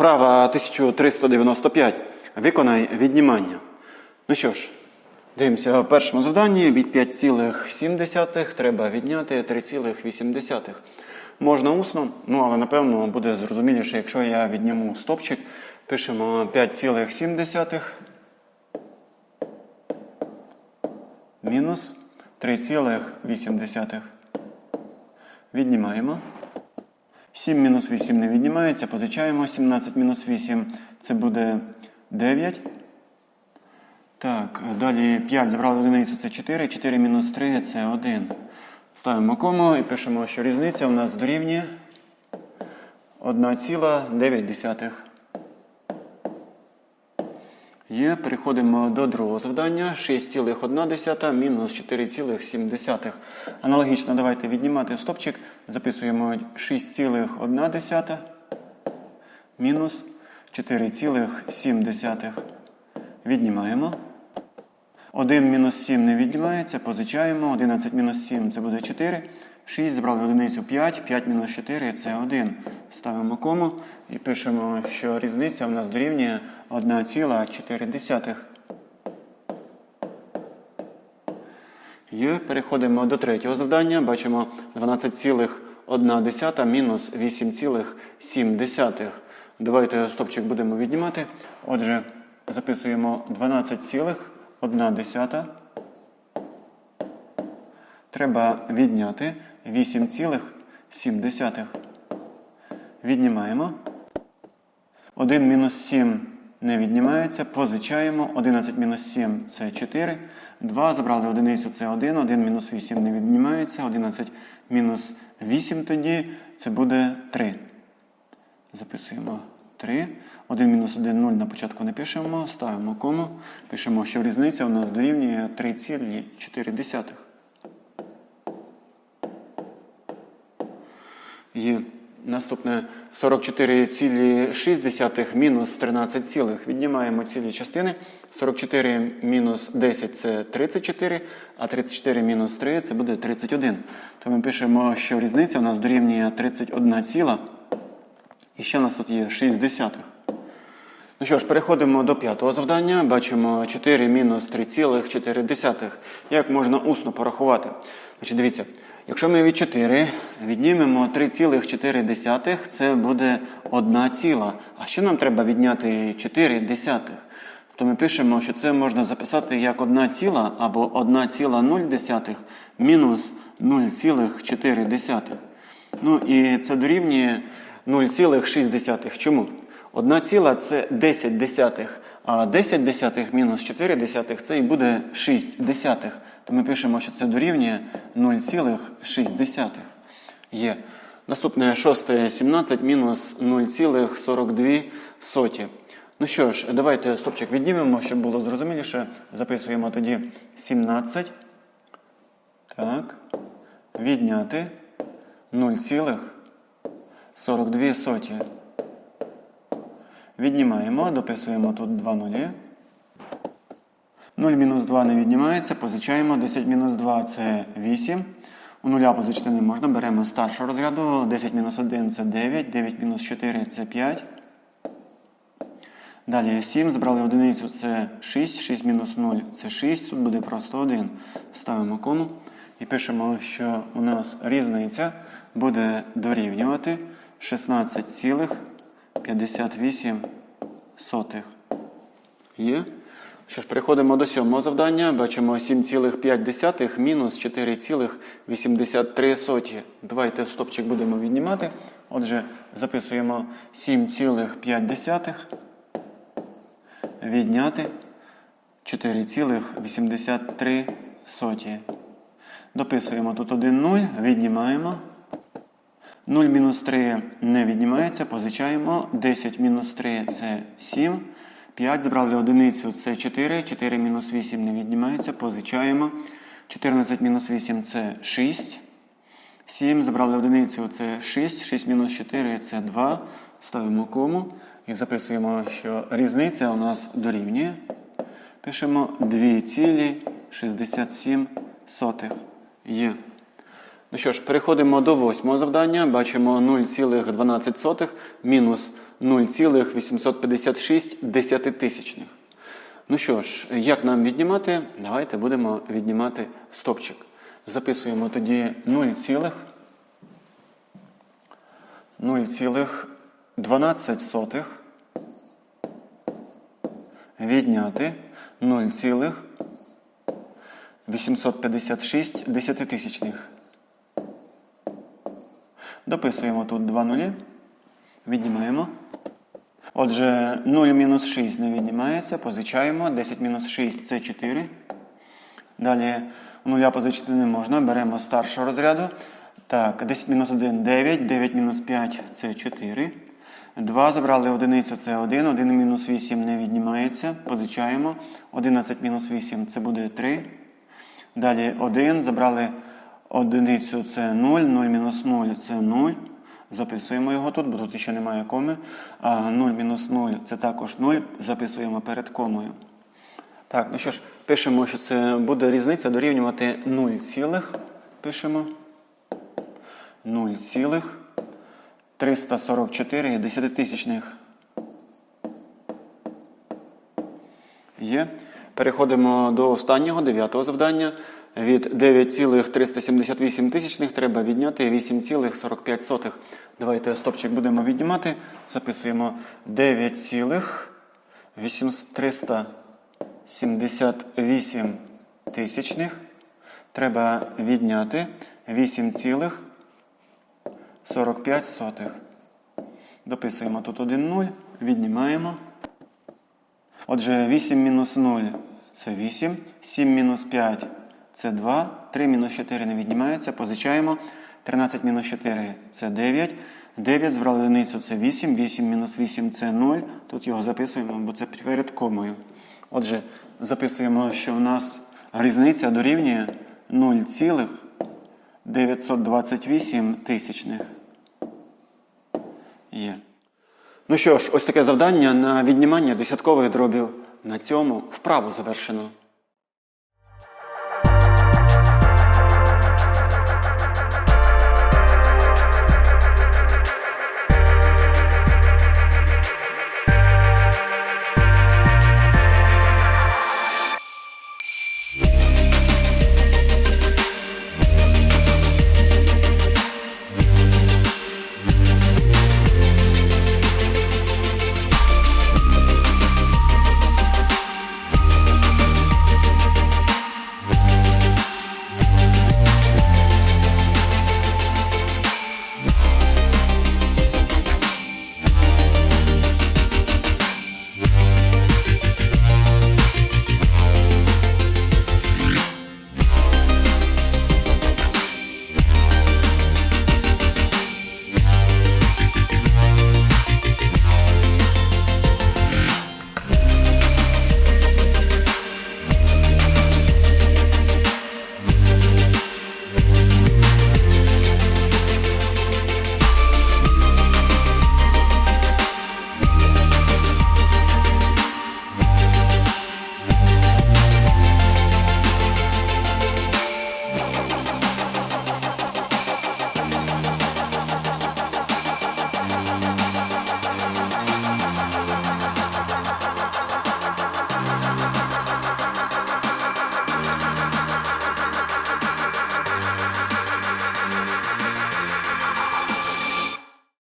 Вправа 1395. Виконай віднімання. Ну що ж, дивимося в першому завданні. Від 5,7 треба відняти 3,8. Можна усно, ну але напевно буде зрозуміліше, якщо я відніму стопчик. Пишемо 5,7 мінус 3,8. Віднімаємо. 7 мінус 8 не віднімається, позичаємо 17 мінус 8. Це буде 9. Так, далі 5 забрали одиницю, це 4. 4 мінус 3 це 1. Ставимо кому і пишемо, що різниця у нас дорівнює 1,9. Є, переходимо до другого завдання. 6,1 мінус 4,7. Аналогічно давайте віднімати стопчик. Записуємо 6,1 мінус 4,7. Віднімаємо. 1 мінус 7 не віднімається, позичаємо. 11 мінус 7 це буде 4. 6 збрали одиницю 5, 5 мінус 4 це 1. Ставимо кому і пишемо, що різниця у нас дорівнює 1,4. Є, переходимо до третього завдання. Бачимо 12,1 мінус 8,7. Давайте стопчик будемо віднімати. Отже, записуємо 12,1. Треба відняти 8,7. Віднімаємо. 1 мінус 7 не віднімається. Позичаємо. 11 мінус 7 це 4. 2 забрали одиницю це 1. 1 мінус 8 не віднімається. 11 мінус 8 тоді це буде 3. Записуємо 3. 1 мінус 1 0 на початку не пишемо. Ставимо кому. Пишемо, що різниця у нас дорівнює 3,4. Є наступне 44,6 мінус 13, цілих. віднімаємо цілі частини. 44 мінус 10 це 34, а 34 мінус 3 це буде 31. То ми пишемо, що різниця у нас дорівнює 31 ціла. І ще у нас тут є 6 десятих. Ну що ж, переходимо до п'ятого завдання. Бачимо 4 мінус 3,4. Як можна усно порахувати? Значить, Дивіться, якщо ми від 4 віднімемо 3,4, це буде 1 ціла. А що нам треба відняти 4 десятих? То ми пишемо, що це можна записати як 1 ціла або 1,0 мінус 0,4. Ну і це дорівнює 0,6. Чому? 1 ціла це 10 десятих, а 10 десятих мінус 4 десятих це і буде 6 десятих. То ми пишемо, що це дорівнює 0,6. Є. Наступне 6, 17 мінус 0,42 соті. Ну що ж, давайте стопчик віднімемо, щоб було зрозуміліше. Записуємо тоді 17. Так. Відняти 0,42 соті. Віднімаємо, дописуємо тут 2 нулі. 0 мінус 2 не віднімається, позичаємо. 10 мінус 2 це 8. У нуля позичити не можна. Беремо старшого розряду. 10 мінус 1 це 9, 9 мінус 4 це 5. Далі 7. Збрали одиницю це 6. 6 мінус 0 це 6. Тут буде просто 1. Ставимо кому. І пишемо, що у нас різниця буде дорівнювати 16,58. Є. Що ж, переходимо до сьомого завдання. Бачимо 7,5 мінус 4,83. Давайте стопчик будемо віднімати. Отже, записуємо 7,5 відняти 4,83. Дописуємо тут 1 0, віднімаємо. 0 мінус 3 не віднімається, позичаємо. 10 мінус 3 це 7. 5 збрали одиницю це 4. 4 мінус 8 не віднімається, позичаємо. 14 мінус 8 це 6. 7 забрали одиницю це 6. 6 мінус 4 це 2. Ставимо кому і записуємо, що різниця у нас дорівнює. Пишемо 2,67 є. Ну що ж, переходимо до восьмого завдання. Бачимо 0,12 мінус 0,856 десятитисячних. Ну що ж, як нам віднімати? Давайте будемо віднімати стопчик. Записуємо тоді 0, 0,12 відняти 0,856 десятитисячних. Дописуємо тут два нулі. Віднімаємо. Отже, 0 мінус 6 не віднімається, позичаємо. 10 мінус 6 це 4. Далі нуля позичити не можна, беремо старшого розряду. Так, 10 мінус 1 9, 9 мінус 5 це 4. 2 забрали одиницю це 1, 1 мінус 8 не віднімається, позичаємо. 11 мінус 8 це буде 3. Далі 1, забрали одиницю це 0, 0 мінус 0 це 0. Записуємо його тут, бо тут ще немає коми. А 0 мінус 0 це також 0. Записуємо перед комою. Так, ну що ж, пишемо, що це буде різниця дорівнювати 0, цілих. пишемо 0, цілих 344 десятитисячних. Є. Переходимо до останнього, дев'ятого завдання. Від 9,378 тисячних треба відняти 8,45. Давайте стопчик будемо віднімати. Записуємо 9,378 тисячних. Треба відняти 8,45. Дописуємо тут 1 0, віднімаємо. Отже, 8 мінус 0 це 8, 7 мінус 5 це 2, 3 мінус 4 не віднімається, позичаємо. 13 мінус 4 це 9. 9 збрали одиницю це 8, 8 мінус 8 це 0. Тут його записуємо, бо це перед комою. Отже, записуємо, що в нас різниця дорівнює 0,928 тисячних. Є. Ну що ж, ось таке завдання на віднімання десяткових дробів. На цьому вправу завершено.